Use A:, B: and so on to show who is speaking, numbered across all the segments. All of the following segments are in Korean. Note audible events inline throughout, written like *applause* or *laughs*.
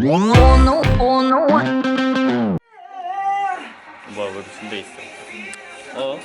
A: Oh no.
B: 뭐야 왜 준비 있어? 어?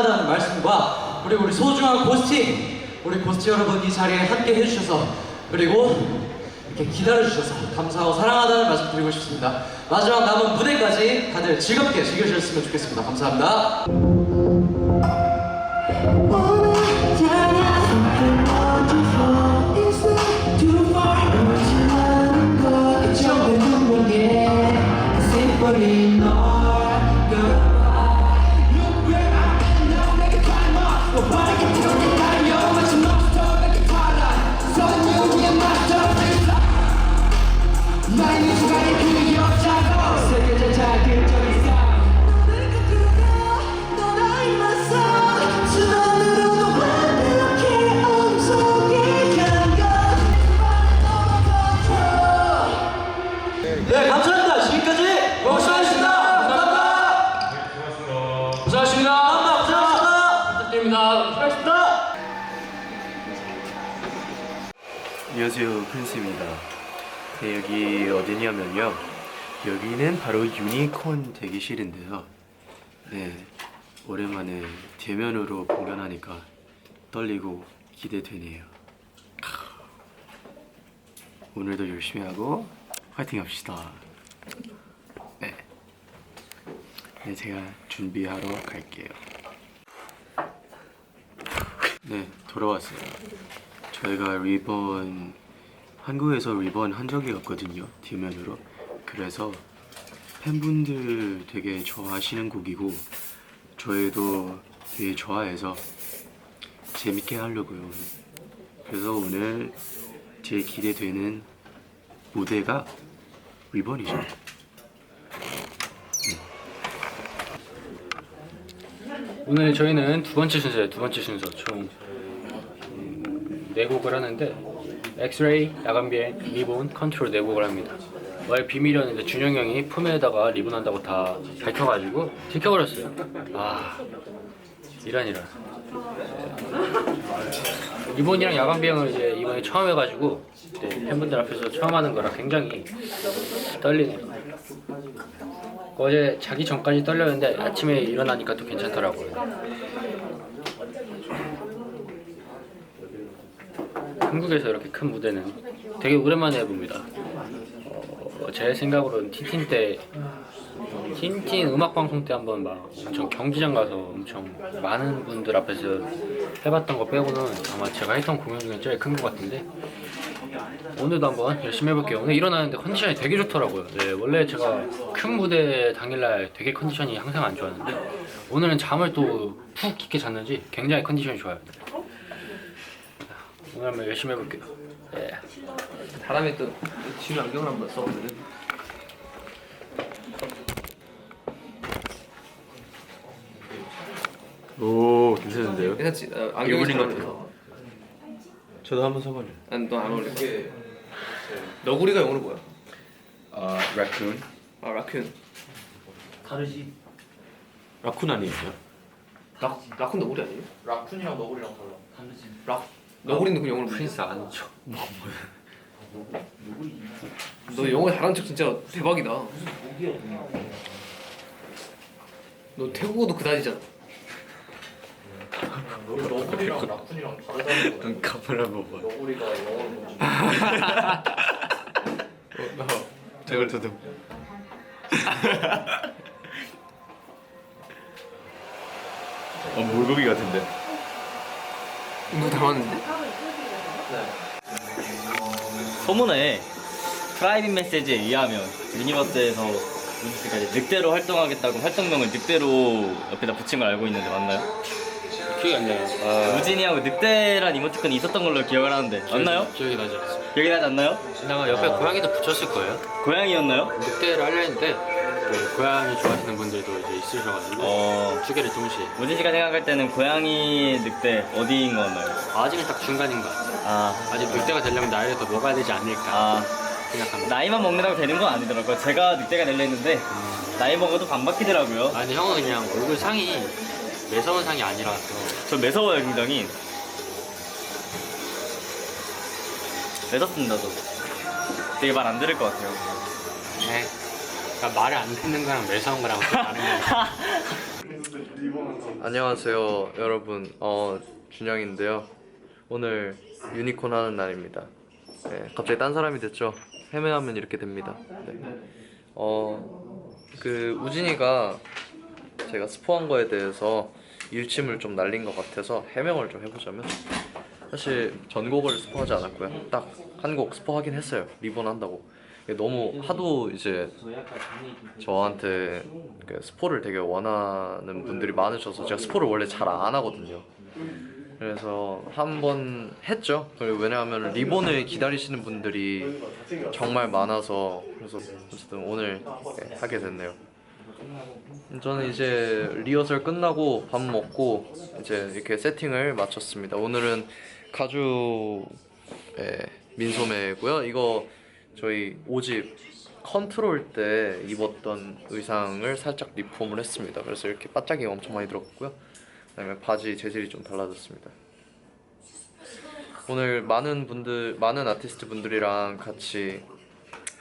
C: 감사하다는 말씀과 그리고 우리 소중한 고스팅 우리 고스팅 여러분 이 자리에 함께 해주셔서 그리고 이렇게 기다려주셔서 감사하고 사랑하다는 말씀 드리고 싶습니다. 마지막 남은 무대까지 다들 즐겁게 즐겨주셨으면 좋겠습니다. 감사합니다
D: 유니콘 대기실인데요. 네 오랜만에 대면으로 공연하니까 떨리고 기대되네요. 오늘도 열심히 하고 화이팅 합시다. 네, 네 제가 준비하러 갈게요. 네 돌아왔어요. 저희가 리본 한국에서 리본 한 적이 없거든요 뒷면으로. 그래서 팬분들 되게 좋아하시는 곡이고 저희도 되게 좋아해서 재밌게 하려고요. 그래서 오늘 제일 기대되는 무대가 리본이죠
E: 오늘 저희는 두 번째 순서예요. 두 번째 순서 총네 곡을 하는데 엑스레이, 야간비행, 리본, 컨트롤 네 곡을 합니다. 왜 비밀이었는데 준영 형이 품에다가 리본 한다고 다 밝혀가지고 들켜버렸어요. 아 이런 이런. 리본이랑 야간 비행을 이제 이번에 처음 해가지고 네, 팬분들 앞에서 처음 하는 거라 굉장히 떨리네요. 어제 자기 전까지 떨렸는데 아침에 일어나니까 또 괜찮더라고요. 한국에서 이렇게 큰 무대는 되게 오랜만에 해봅니다. 어, 제 생각으로는 틴틴 때 틴틴 음악 방송 때 한번 막 엄청 경기장 가서 엄청 많은 분들 앞에서 해봤던 거 빼고는 아마 제가 했던 공연 중에 제일 큰 것 같은데 오늘도 한번 열심히 해볼게요. 오늘 일어나는데 컨디션이 되게 좋더라고요. 네, 원래 제가 큰 무대 당일날 되게 컨디션이 항상 안 좋았는데 오늘은 잠을 또 푹 깊게 잤는지 굉장히 컨디션이 좋아요. 오늘 한번 열심히 해볼게요. 네.
F: 다음에 또 지금 안경을 한번 써보면
D: 오 괜찮은데요?
F: 괜찮지? 어, 안경이 잘 어울려서.
D: 저도 한번 써볼래.
F: 난너안 어울려. 너구리가 영어로 뭐야?
D: 아 라쿤.
F: 아 라쿤.
D: 라쿤 아니에요?
F: 라 라쿤 너구리 아니에요?
G: 라쿤이랑 너구리랑 달라.
F: 라 너구리는 그 영어로?
E: 프린스 아는 척.
F: 너 영어 잘하는 척 진짜 대박이다. 너 태국어도 그다지잖아.
G: 너구리랑 라쿤이랑 다르다는 거.
D: 눈 감으라고 봐.
G: 너구리가 영어로 뭔지.
D: 저걸 두둥. 어 물고기 같은데.
F: 누구 닮았는데?
A: 소문에 프라이빗 메시지에 의하면 유니버스에서 이제 늑대로 활동하겠다고 활동명을 늑대로 옆에다 붙인 걸 알고 있는데 맞나요?
E: 기억이 안 나요.
A: 우진이하고 늑대란 이모티콘이 있었던 걸로 기억을 하는데 맞나요?
E: 기억이 나지 않습니다.
A: 기억이 나지 않나요?
E: 옆에 고양이도 붙였을 거예요.
A: 고양이였나요?
E: 늑대를 하려 했는데 그 고양이 좋아하시는 분들도 이제 있으셔가지고
A: 어...
E: 두 개를 동시에.
A: 우진 씨가 생각할 때는 고양이 늑대 어디인 것 같나요?
E: 아직은 딱 중간인 것 같아요.
A: 아...
E: 아직 늑대가 되려면 나이를 더 먹어야 되지 않을까
A: 아...
E: 생각합니다.
A: 나이만 먹는다고 되는 건 아니더라고요. 제가 늑대가 되려 했는데 나이 먹어도 반바뀌더라고요.
E: 아니 형은 그냥 얼굴 상이 매서운 상이 아니라서
A: 저 매서워요 굉장히. 매섭습니다 저 되게 말 안 들을 것 같아요.
E: 네. 그러니까 말을 안 듣는 거랑 매서운 거랑 좀 다른 거 *laughs*
H: 안녕하세요 여러분. 어 준영인데요. 오늘 유니콘 하는 날입니다. 네, 갑자기 딴 사람이 됐죠? 헤매하면 이렇게 됩니다. 네. 어그 우진이가 제가 스포한 거에 대해서 일침을 좀 날린 것 같아서 해명을 좀 해보자면 사실 전곡을 스포하지 않았고요. 딱 한 곡 스포하긴 했어요. 리본 한다고 너무 하도 이제 저한테 그 스포를 되게 원하는 분들이 많으셔서 제가 스포를 원래 잘 안 하거든요. 그래서 한 번 했죠. 왜냐하면 리본을 기다리시는 분들이 정말 많아서 그래서 어쨌든 오늘 네, 하게 됐네요. 저는 이제 리허설 끝나고 밥 먹고 이제 이렇게 세팅을 마쳤습니다. 오늘은 가죽 예, 민소매고요. 이거 저희 5집 컨트롤 때 입었던 의상을 살짝 리폼을 했습니다. 그래서 이렇게 바짝이 엄청 많이 들어갔고요. 그다음에 바지 재질이 좀 달라졌습니다. 오늘 많은 분들, 많은 아티스트 분들이랑 같이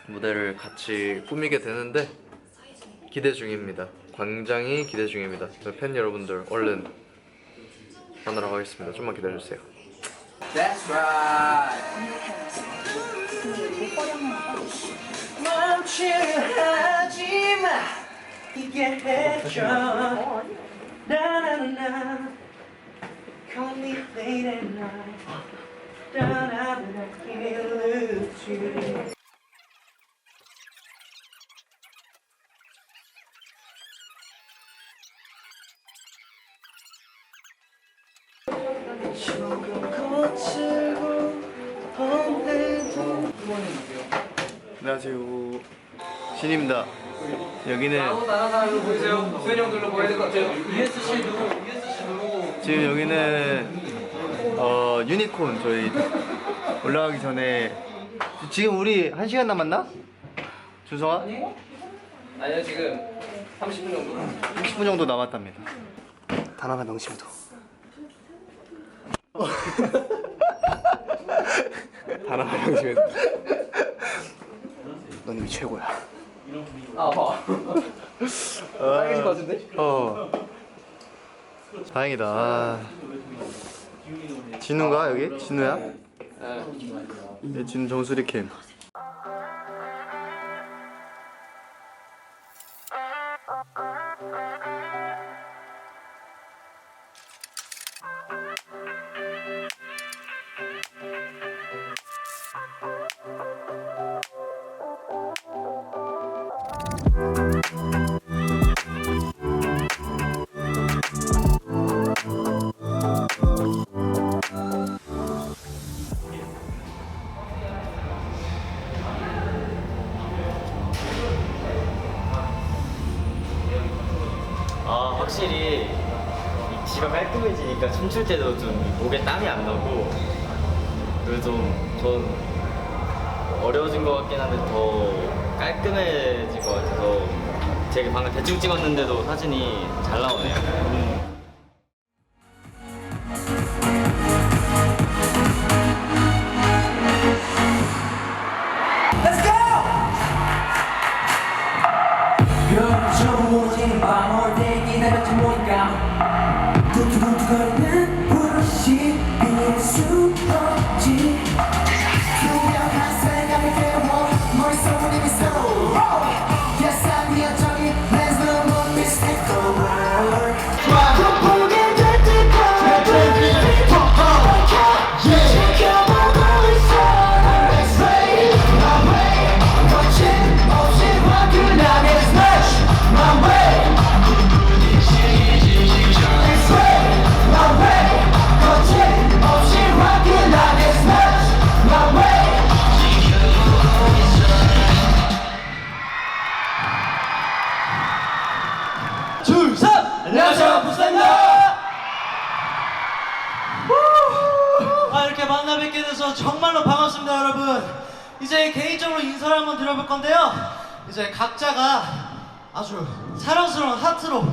H: 무대를 같이 꾸미게 되는데 기대 중입니다. 굉장히 기대 중입니다. 팬 여러분들 얼른 만나러 가겠습니다. 좀만 기다려주세요. 안녕하세요. 신입니다. 여기는
F: 나랑 사람 보이세요? 수현이 형 둘러 보여야 될것 같아요.
H: 지금 여기는 어 유니콘 저희 올라가기 전에 지금 우리 한 시간 남았나? 준성아?
F: 아니요 지금 30분 정도.
H: 30분 정도 남았답니다. 단 하나 명심도. *laughs* 단 하나 명심도. 넌 이미 최고야.
F: 아 아파. 빨개질 것 같은데?
H: 어. 다행이다. 아. 진우가 여기? 진우야? 네, 진우 정수리 캠.
B: 확실히 이 귀가 깔끔해지니까 춤출 때도 좀 목에 땀이 안 나고 그래도 좀전 어려워진 것 같긴 한데 더 깔끔해진 것 같아서 제가 방금 대충 찍었는데도 사진이 잘 나오네요.
C: 만나 뵙게 돼서 정말로 반갑습니다 여러분. 이제 개인적으로 인사를 한번 드려볼 건데요. 이제 각자가 아주 사랑스러운 하트로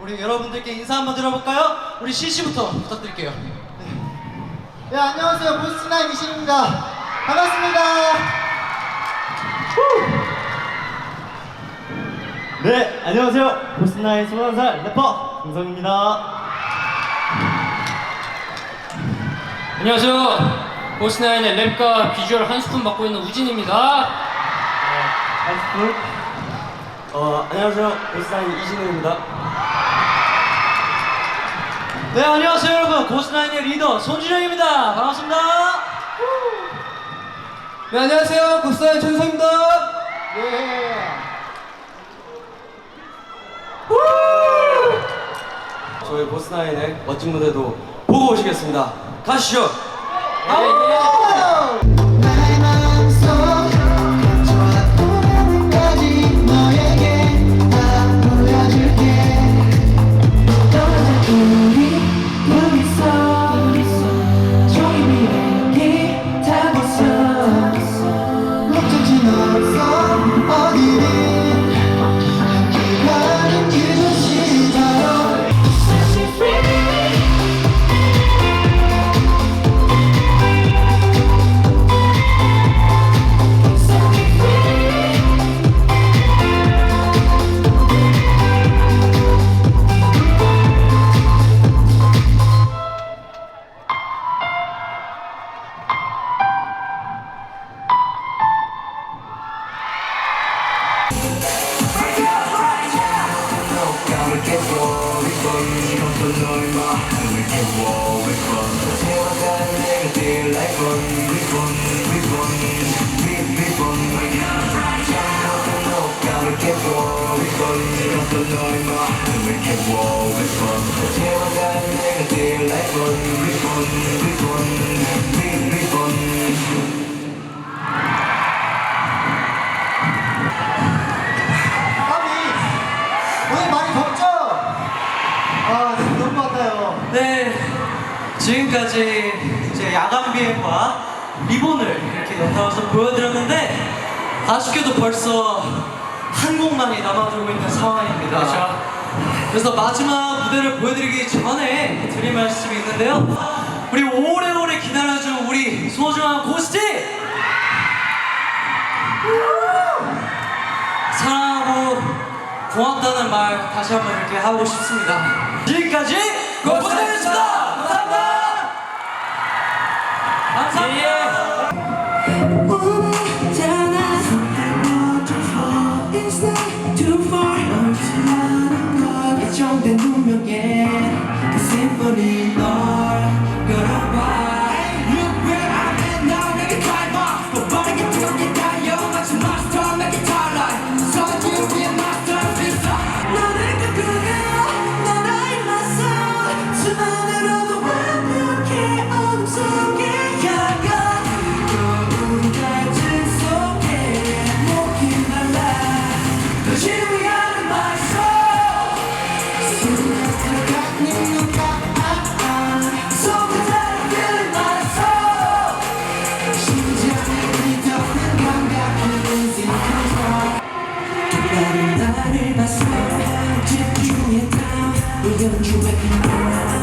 C: 우리 여러분들께 인사 한번 드려볼까요? 우리 CC부터 부탁드릴게요. 네, 네 안녕하세요. 보스나인 이신입니다. 반갑습니다. 네, 안녕하세요. 보스나인 21살 래퍼 김성입니다.
E: 안녕하세요. 보스나인의 랩과 비주얼 한 스푼 맡고 있는 우진입니다.
C: 어, 안녕하세요. 보스나인 이진우입니다. 네, 안녕하세요, 여러분. 보스나인의 리더 손준영입니다. 반갑습니다. 네, 안녕하세요. 보스나인 전성입니다. 예. 저희 보스나인의 멋진 무대도 보고 오시겠습니다. 가시죠.
I: 나 วอลวิกลเทวการเล่นตีหลายคนวิกลวิกลวิวิไม่น่าช่างเราตลกการเก็บวอลวิกลเรา
C: ตลอยมาไม่เก็บวอล
D: เท
I: วการเล่นตีหลายคนวิกลวิกลวิวิ
C: 지금까지 이제 야간 비행과 리본을 이렇게 연달아서 보여드렸는데 아쉽게도 벌써 한 곡만이 남아들고 있는 상황입니다.
E: 그렇죠.
C: 그래서 마지막 무대를 보여드리기 전에 드릴 말씀이 있는데요. 우리 오래오래 기다려준 우리 소중한 고스티! 사랑하고 고맙다는 말 다시 한번 이렇게 하고 싶습니다. 지금까지
I: con We don't you make